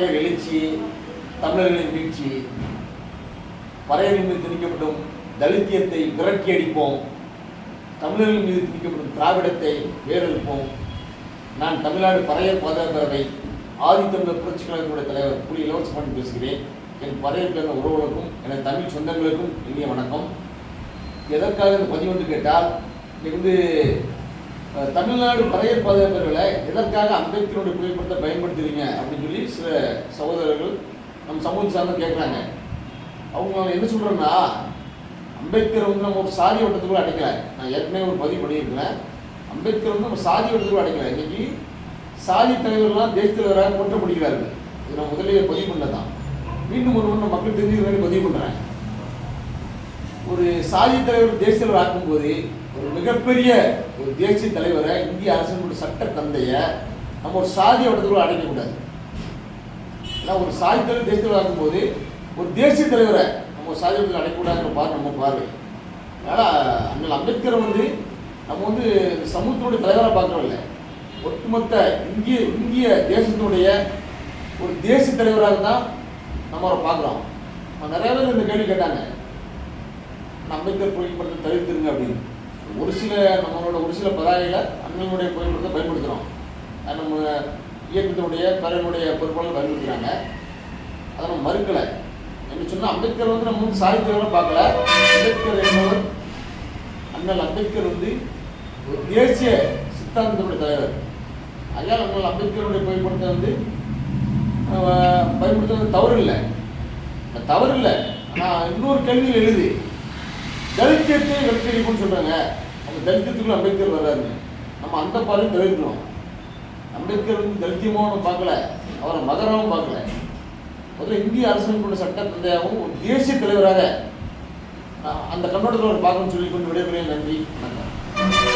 பாட்டையர் எழுச்சி தமிழர்களின் வீழ்ச்சி பறையர்கள் மீது திணிக்கப்படும் தலித்தியத்தை விரட்டி அடிப்போம் தமிழர்கள் மீது திணிக்கப்படும் திராவிடத்தை வேறெடுப்போம் நான் தமிழ்நாடு பறைய பாதுகாப்பவை ஆதித்தமிழர் புரட்சி கழகத்தினுடைய தலைவர் புலி இலவசமன் பேசுகிறேன். என் பறையர் பிறந்த உறவுகளுக்கும் எனது தமிழ் சொந்தங்களுக்கும் இனிய வணக்கம். எதற்காக இந்த பதிவு என்று கேட்டால் இங்கே வந்து தமிழ்நாடு பழைய பாதுகாப்பவர்களை எதற்காக அம்பேத்கருடைய புகைப்படத்தை பயன்படுத்துறீங்க அப்படின்னு சொல்லி சில சகோதரர்கள் நம்ம சமூகத்தை சார்ந்து கேட்குறாங்க அவங்க என்ன சொல்கிறேன்னா அம்பேத்கர் வந்து நம்ம ஒரு சாதி வட்டத்துக்குள்ள அடைக்கல. நான் ஏற்கனவே ஒரு பதிவு பண்ணியிருக்கிறேன். அம்பேத்கர் வந்து நம்ம சாதி வட்டத்துக்குள்ள அடைக்கல. இன்னைக்கு சாதி தலைவர்கள்லாம் தேசிய தலைவராக போற்றப்படுகிறார்கள். இது நான் முதலே பதிவு பண்ணதான். மீண்டும் ஒரு முறை மக்கள் தெரிஞ்சுக்கிற மாதிரி பதிவு பண்ணுறேன் ஒரு சாதி தலைவர் தேசிய தலைவர் ஆக்கும்போது ஒரு மிகப்பெரிய ஒரு தேசிய தலைவரை இந்திய அரசினுடைய சட்ட தந்தையை நம்ம ஒரு சாதி வட்டத்துக்குள்ள அடைக்கக்கூடாது ஏன்னா ஒரு சாதி தலைவர் தேசிய தலைவர் ஆக்கும்போது ஒரு தேசிய தலைவரை நம்ம ஒரு சாதி வட்டத்தில் அடைக்கக்கூடாதுன்ற பார்வை நம்ம பார்வை. அதனால் அண்ணல் அம்பேத்கர் வந்து நம்ம வந்து சமூகத்தினுடைய தலைவராக பார்க்கறோம் இல்லை. ஒட்டுமொத்த இந்திய இந்திய தேசத்தினுடைய ஒரு தேசிய தலைவராக தான் நம்ம அவரை பார்க்குறோம். நிறைய பேர் இந்த கேள்வி கேட்டாங்க. அம்பேத்கர் புகைப்படத்தை தவிர்த்துருங்க அப்படின்னு. ஒரு சில நம்மளோட ஒரு சில பதாகையில் அண்ணனுடைய புகைப்படத்தை பயன்படுத்துகிறோம் நம்ம இயக்கத்தினுடைய பேரனுடைய பொறுப்பாளர் பயன்படுத்துகிறாங்க அதை நம்ம மறுக்கலை. என்ன சொன்னால் அம்பேத்கர் வந்து நம்ம வந்து சாதித்தவரை பார்க்கல. அம்பேத்கர் என்பவர் அண்ணல் அம்பேத்கர் வந்து ஒரு தேசிய சித்தாந்தத்துடைய தலைவர். அதனால் அண்ணல் அம்பேத்கருடைய புகைப்படத்தை வந்து பயன்படுத்துறது தவறு இல்லை தவறு இல்லை ஆனால் இன்னொரு கேள்வியில் எழுது. தலித்தத்தை வெற்றியடிப்புன்னு சொல்கிறாங்க அந்த தலித்தத்துக்குள்ள அம்பேத்கர் வர்றாருங்க நம்ம அந்த பார்வை தவிர்க்கணும் அம்பேத்கர் வந்து தலித்தியமாவும் பார்க்கல. அவரை மதராகவும் பார்க்கல. முதல்ல இந்திய அரசமைப்போட சட்ட தந்தையாகவும் ஒரு தேசிய தலைவராக அந்த கண்ணோட்டத்தில் அவர் பார்க்கணும்னு சொல்லி கொண்டு விடைபெறேன் நன்றி. வணக்கம்.